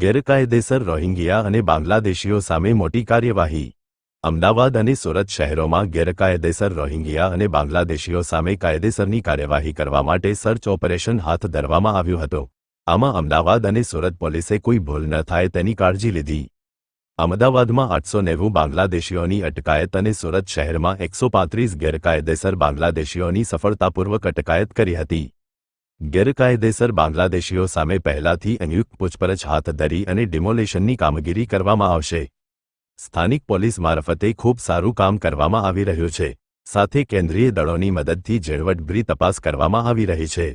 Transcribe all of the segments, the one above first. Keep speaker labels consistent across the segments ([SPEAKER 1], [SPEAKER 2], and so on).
[SPEAKER 1] ગેરકાયદેસર રોહિંગ્યા અને બાંગ્લાદેશીઓ સામે મોટી કાર્યવાહી. અમદાવાદ અને સુરત શહેરોમાં ગેરકાયદેસર રોહિંગ્યા અને બાંગ્લાદેશીઓ સામે કાયદેસરની કાર્યવાહી કરવા માટે સર્ચ ઓપરેશન હાથ ધરવામાં આવ્યું હતું. આમાં અમદાવાદ અને સુરત પોલીસે કોઈ ભૂલ ન થાય તેની કાળજી લીધી. અમદાવાદમાં આઠસો નેવું બાંગ્લાદેશીઓની અટકાયત અને સુરત શહેરમાં એકસો પાંત્રીસ ગેરકાયદેસર બાંગ્લાદેશીઓની સફળતાપૂર્વક અટકાયત કરી હતી. ગેરકાયદેસર બાંગ્લાદેશીઓ સામે પહેલાથી સંયુક્ત પૂછપરછ હાથ ધરી અને ડિમોલેશનની કામગીરી કરવામાં આવશે. સ્થાનિક પોલીસ મારફતે ખૂબ સારું કામ કરવામાં આવી રહ્યું છે. સાથે કેન્દ્રીય દળોની મદદથી ઝીણવટભરી તપાસ કરવામાં આવી રહી છે.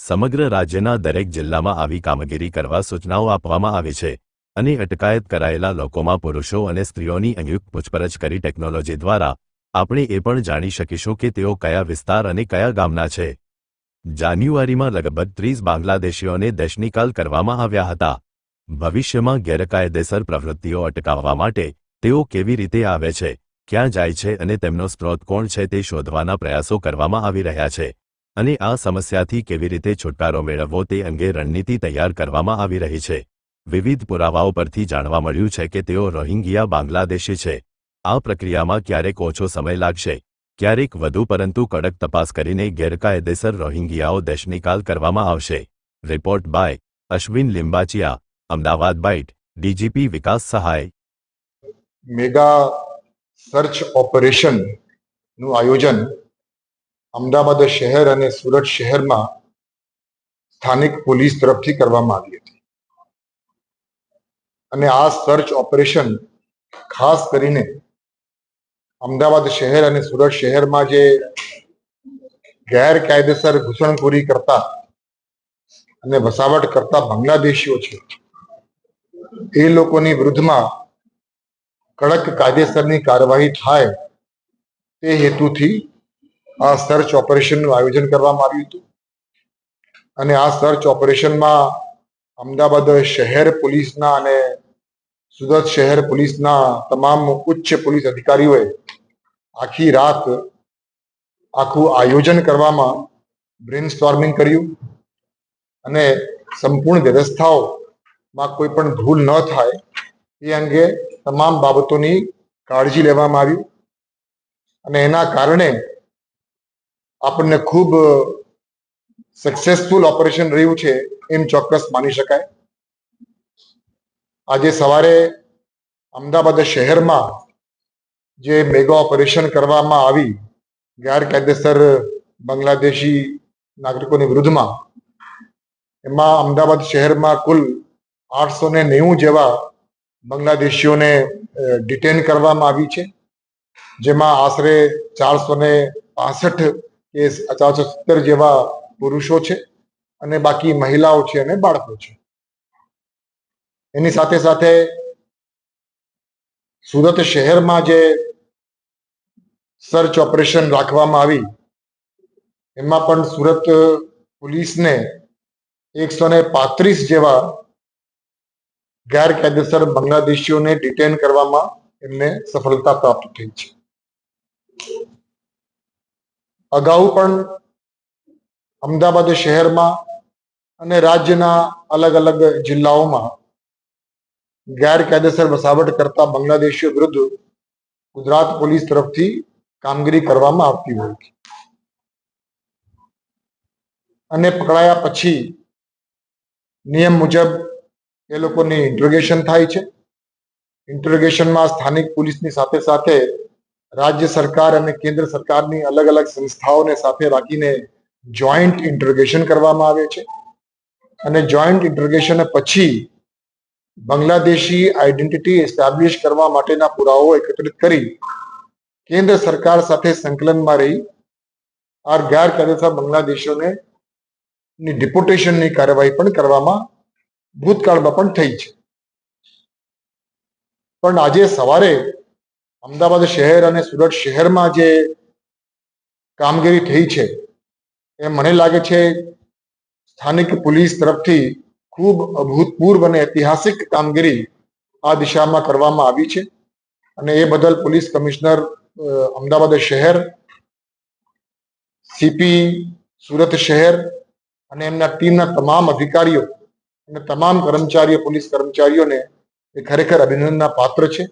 [SPEAKER 1] સમગ્ર રાજ્યના દરેક જિલ્લામાં આવી કામગીરી કરવા સૂચનાઓ આપવામાં આવી છે અને અટકાયત કરાયેલા લોકોમાં પુરુષો અને સ્ત્રીઓની સંયુક્ત પૂછપરછ કરી ટેકનોલોજી દ્વારા આપણે એ પણ જાણી શકીશું કે તેઓ કયા વિસ્તાર અને કયા ગામના છે. જાન્યુઆરીમાં લગભગ ત્રીસ બાંગ્લાદેશીઓને દેશનિકાલ કરવામાં આવ્યા હતા. ભવિષ્યમાં ગેરકાયદેસર પ્રવૃત્તિઓ અટકાવવા માટે તેઓ કેવી રીતે આવે છે, ક્યાં જાય છે અને તેમનો સ્ત્રોત કોણ છે તે શોધવાના પ્રયાસો કરવામાં આવી રહ્યા છે. અને આ સમસ્યાથી કેવી રીતે છુટકારો મેળવવો તે અંગે રણનીતિ તૈયાર કરવામાં આવી રહી છે. વિવિધ પુરાવાઓ પરથી જાણવા મળ્યું છે કે તેઓ રોહિંગ્યા બાંગ્લાદેશી છે. આ પ્રક્રિયામાં ક્યારેક ઓછો સમય લાગશે ક્યારેક વધુ પરંતુ કડક તપાસ કરીને ગેરકાયદેસર રોહિંગ્યાઓ દેશનિકાલ કરવામાં આવશે. Report by Ashwin Limbachiya, Ahmedabad byte, DGP Vikas Sahay.
[SPEAKER 2] Mega search ઓપરેશનનું આયોજન અમદાવાદ શહેર અને સુરત શહેરમાં સ્થાનિક પોલીસ તરફથી કરવામાં આવી હતી. અને આ સર્ચ ઓપરેશન ખાસ કરીને અમદાવાદ શહેર અને સુરત શહેરમાં જે ગેરકાયદેસર ઘૂસણખોરી કરતા અને વસાવટ કરતા બાંગ્લાદેશીઓ છે, એ લોકોની વિરુદ્ધમાં કડક કાયદેસરની કાર્યવાહી થાય તે હેતુથી આ સર્ચ ઓપરેશનનું આયોજન કરવામાં આવ્યું હતું. અને આ સર્ચ ઓપરેશનમાં અમદાવાદ શહેર પોલીસના અને સુરત શહેર પોલીસના તમામ ઉચ્ચ પોલીસ અધિકારીઓએ આખી રાત આખું આયોજન કરવામાં બ્રેન સ્ટોર્મિંગ કર્યું અને સંપૂર્ણ વ્યવસ્થાઓમાં કોઈ પણ ભૂલ ન થાય એ અંગે તમામ બાબતોની કાળજી લેવામાં આવી અને એના કારણે આપણને ખૂબ સક્સેસફુલ ઓપરેશન રહ્યું છે એમ ચોક્કસ માની શકાય. આજે સવારે અમદાવાદ શહેરમાં જે મેગા ઓપરેશન કરવામાં આવી ગેરકાયદેસર બાંગ્લાદેશી નાગરિકોની વિરુદ્ધમાં, એમાં અમદાવાદ શહેરમાં કુલ આઠસો ને નેવું જેવા બાંગ્લાદેશીઓને ડિટેન કરવામાં આવી છે, જેમાં આશરે ચારસો ને પાસઠ કે ચારસો સત્તર જેવા પુરુષો છે અને બાકી મહિલાઓ છે અને બાળકો છે. એની સાથે સાથે સુરત શહેરમાં જે સર્ચ ઓપરેશન રાખવામાં આવી. એમાં પણ સુરત પોલીસને એકસો ને પાંત્રીસ જેવા ગેરકાયદેસર બાંગ્લાદેશીઓને ડિટેન કરવામાં એમને સફળતા પ્રાપ્ત થઈ છે. અગાઉ પણ અમદાવાદ શહેરમાં અને રાજ્યના અલગ અલગ જિલ્લાઓમાં ગેરકાયદેસર વસાવટ કરતા બાંગ્લાદેશીઓ વિરુદ્ધ ગુજરાત પોલીસ તરફથી કામગીરી કરવામાં આવતી હોય છે. અને પકડાયા પછી નિયમ મુજબ એ લોકોની ઇન્ટ્રોગેશન થાય છે. ઇન્ટ્રોગેશનમાં સ્થાનિક પોલીસની સાથે સાથે રાજ્ય સરકાર અને કેન્દ્ર સરકારની અલગ અલગ સંસ્થાઓને સાથે રાખીને જોઈન્ટ ઇન્ટ્રોગેશન કરવામાં આવે છે. અને જોઈન્ટ ઇન્ટ્રોગેશન પછી બાંગ્લાદેશી આઈડેન્ટિટી એસ્ટાબ્લિશ કરવા માટેના પુરાવાઓ એકત્રિત કરી કેન્દ્ર સરકાર સાથે સંકલનમાં રહી આ ગેરકાયદેસર બાંગ્લાદેશીઓને ની ડિપોટેશનની કાર્યવાહી પણ કરવામાં ભૂતકાળમાં પણ થઈ છે. પણ આજે સવારે અમદાવાદ શહેર અને સુરત શહેરમાં જે કામગીરી થઈ છે, એ મને લાગે છે સ્થાનિક પોલીસ તરફથી ખૂબ અભૂતપૂર્વ અને ઐતિહાસિક કામગીરી આ દિશામાં કરવામાં આવી છે અને એ બદલ પોલીસ કમિશનર અમદાવાદ શહેર સીપી સુરત શહેર અને એમના ટીમના તમામ અધિકારીઓ અને તમામ કર્મચારીઓ, પોલીસ કર્મચારીઓને એ ખરેખર અભિનંદનના પાત્ર છે.